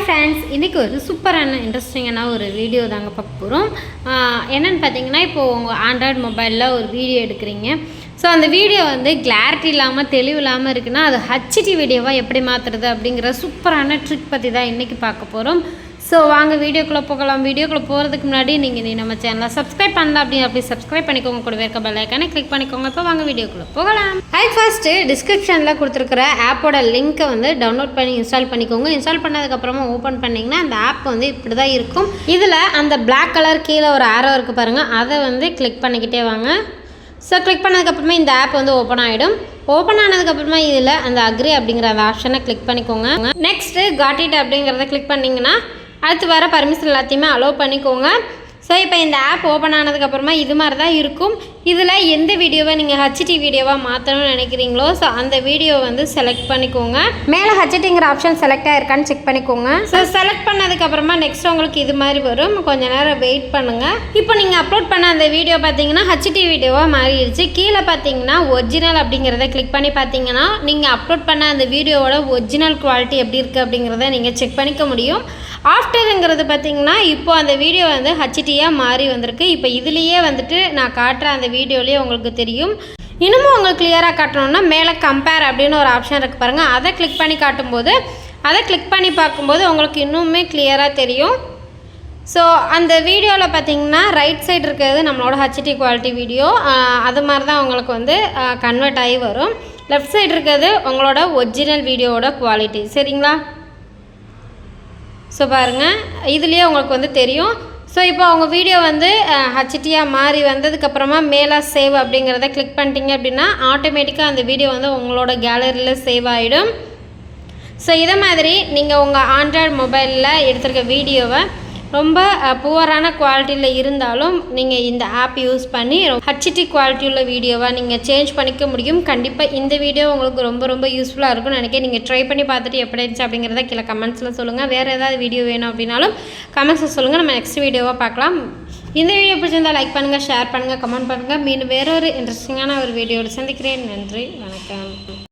Hi friends இன்றைக்கி ஒரு சூப்பரான இன்ட்ரெஸ்டிங்கான ஒரு வீடியோ தாங்க பார்க்க போகிறோம் என்னென்னு பார்த்தீங்கன்னா இப்போது உங்கள் ஆண்ட்ராய்டு மொபைலில் ஒரு வீடியோ எடுக்கிறீங்க. ஸோ அந்த வீடியோ வந்து கிளாரிட்டி இல்லாமல் தெளிவு இல்லாமல் இருக்குன்னா அது ஹச்டி வீடியோவாக எப்படி மாற்றுறது அப்படிங்கிற சூப்பரான ட்ரிக் பற்றி தான் இன்றைக்கி பார்க்க போகிறோம் ஸோ வாங்க வீடியோக்குள்ளே போகலாம். வீடியோக்குள்ளே போகிறதுக்கு முன்னாடி நீங்கள் நீ நம்ம சேனலை சப்ஸ்கிரைப் பண்ணல அப்படின்னு அப்படி சப்ஸ்கிரைப் பண்ணிக்கோங்க. கூடவே இருக்க பெல் ஐக்கானே கிளிக் பண்ணிக்கோங்க. இப்போ வாங்க வீடியோக்குள்ளே போகலாம். ஹை ஃபர்ஸ்ட்டு டிஸ்கிரிப்ஷனில் கொடுத்துருக்குற ஆப்போட லிங்க்கை வந்து டவுன்லோட் பண்ணி இன்ஸ்டால் பண்ணிக்கோங்க. இன்ஸ்டால் பண்ணதுக்கப்புறமா ஓப்பன் பண்ணிங்கன்னா அந்த ஆப் வந்து இப்படி தான் இருக்கும். இதில் அந்த பிளாக் கலர் கீழே ஒரு ஆரோ இருக்குது பாருங்கள் அதை வந்து கிளிக் பண்ணிக்கிட்டே வாங்க. ஸோ கிளிக் பண்ணதுக்கப்புறமா இந்த ஆப் வந்து ஓப்பன் ஆகிடும் ஓப்பன் ஆனதுக்கப்புறமா இதில் அந்த அக்ரி அப்படிங்கிற அந்த ஆப்ஷனை கிளிக் பண்ணிக்கோங்க. நெக்ஸ்ட்டு காட்டிட் அப்படிங்கிறத கிளிக் பண்ணிங்கன்னா அடுத்து வர பர்மிஷன் எல்லாத்தையுமே அலோவ் பண்ணிக்கோங்க. ஸோ இப்போ இந்த ஆப் ஓப்பன் ஆனதுக்கப்புறமா இது மாதிரி தான் இருக்கும். இதில் எந்த வீடியோவை நீங்கள் ஹச்டி வீடியோவாக மாற்றணும்னு நினைக்கிறீங்களோ ஸோ அந்த வீடியோ வந்து செலக்ட் பண்ணிக்கோங்க. மேலே ஹச்டிங்கிற ஆப்ஷன் செலக்ட் ஆயிருக்கான்னு செக் பண்ணிக்கோங்க. ஸோ செலக்ட் பண்ணதுக்கப்புறமா நெக்ஸ்ட் உங்களுக்கு இது மாதிரி வரும். கொஞ்ச நேரம் வெயிட் பண்ணுங்கள் இப்போ நீங்கள் அப்லோட் பண்ண அந்த வீடியோ பார்த்தீங்கன்னா ஹச்டி வீடியோவாக மாறிடுச்சு. கீழே பார்த்தீங்கன்னா ஒரிஜினல் அப்படிங்கிறத கிளிக் பண்ணி பார்த்தீங்கன்னா நீங்கள் அப்லோட் பண்ண அந்த வீடியோவோட ஒரிஜினல் குவாலிட்டி எப்படி இருக்குது அப்படிங்கிறத நீங்கள் செக் பண்ணிக்க முடியும். ஆஃப்டருங்கிறது பார்த்தீங்கன்னா இப்போ அந்த வீடியோ வந்து ஹச்டியாக மாறி வந்திருக்கு. இப்போ இதுலேயே வந்துட்டு நான் காட்டுற அந்த வீடியோலேயே உங்களுக்கு தெரியும். இன்னமும் உங்களுக்கு கிளியராக காட்டணும்னா மேலே கம்பேர் அப்படின்னு ஒரு ஆப்ஷன் இருக்குது பாருங்கள் அதை கிளிக் பண்ணி காட்டும்போது அதை கிளிக் பண்ணி பார்க்கும்போது உங்களுக்கு இன்னுமே கிளியராக தெரியும். ஸோ அந்த வீடியோவில் பார்த்தீங்கன்னா ரைட் சைடு இருக்கிறது நம்மளோட ஹச்டி குவாலிட்டி வீடியோ அது மாதிரி தான் உங்களுக்கு வந்து கன்வெர்ட் ஆகி வரும். லெஃப்ட் சைடு இருக்கிறது உங்களோட ஒரிஜினல் வீடியோவோட குவாலிட்டி சரிங்களா? ஸோ பாருங்கள் இதுலேயே உங்களுக்கு வந்து தெரியும். ஸோ இப்போ அவங்க வீடியோ வந்து ஹச்டியாக மாறி வந்ததுக்கப்புறமா மேலே சேவ் அப்படிங்கிறத கிளிக் பண்ணிட்டீங்க அப்படின்னா ஆட்டோமேட்டிக்காக அந்த வீடியோ வந்து உங்களோட கேலரியில் சேவ் ஆகிடும் ஸோ இதை மாதிரி நீங்கள் உங்கள் ஆண்ட்ராய்டு மொபைலில் எடுத்திருக்க வீடியோவை ரொம்ப புவரான குவாலிட்டியில் இருந்தாலும் நீங்கள் இந்த ஆப் யூஸ் பண்ணி ஹச்டி குவாலிட்டி உள்ள வீடியோவாக நீங்கள் சேஞ்ச் பண்ணிக்க முடியும். கண்டிப்பாக இந்த வீடியோ உங்களுக்கு ரொம்ப ரொம்ப யூஸ்ஃபுல்லாக இருக்கும்னு நினைக்கிறேன். நீங்கள் ட்ரை பண்ணி பார்த்துட்டு எப்படி இருந்துச்சு அப்படிங்கிறத கீழே கமெண்ட்ஸில் சொல்லுங்கள் வேறு ஏதாவது வீடியோ வேணும் அப்படின்னாலும் கமெண்ட்ஸில் சொல்லுங்கள் நம்ம நெக்ஸ்ட் வீடியோவாக பார்க்கலாம். இந்த வீடியோ பிடிச்சிருந்தால் லைக் பண்ணுங்கள் ஷேர் பண்ணுங்கள் கமெண்ட் பண்ணுங்கள் மீண்டும் வேறொரு இன்ட்ரெஸ்டிங்கான ஒரு வீடியோவில் சந்திக்கிறேன். நன்றி வணக்கம்.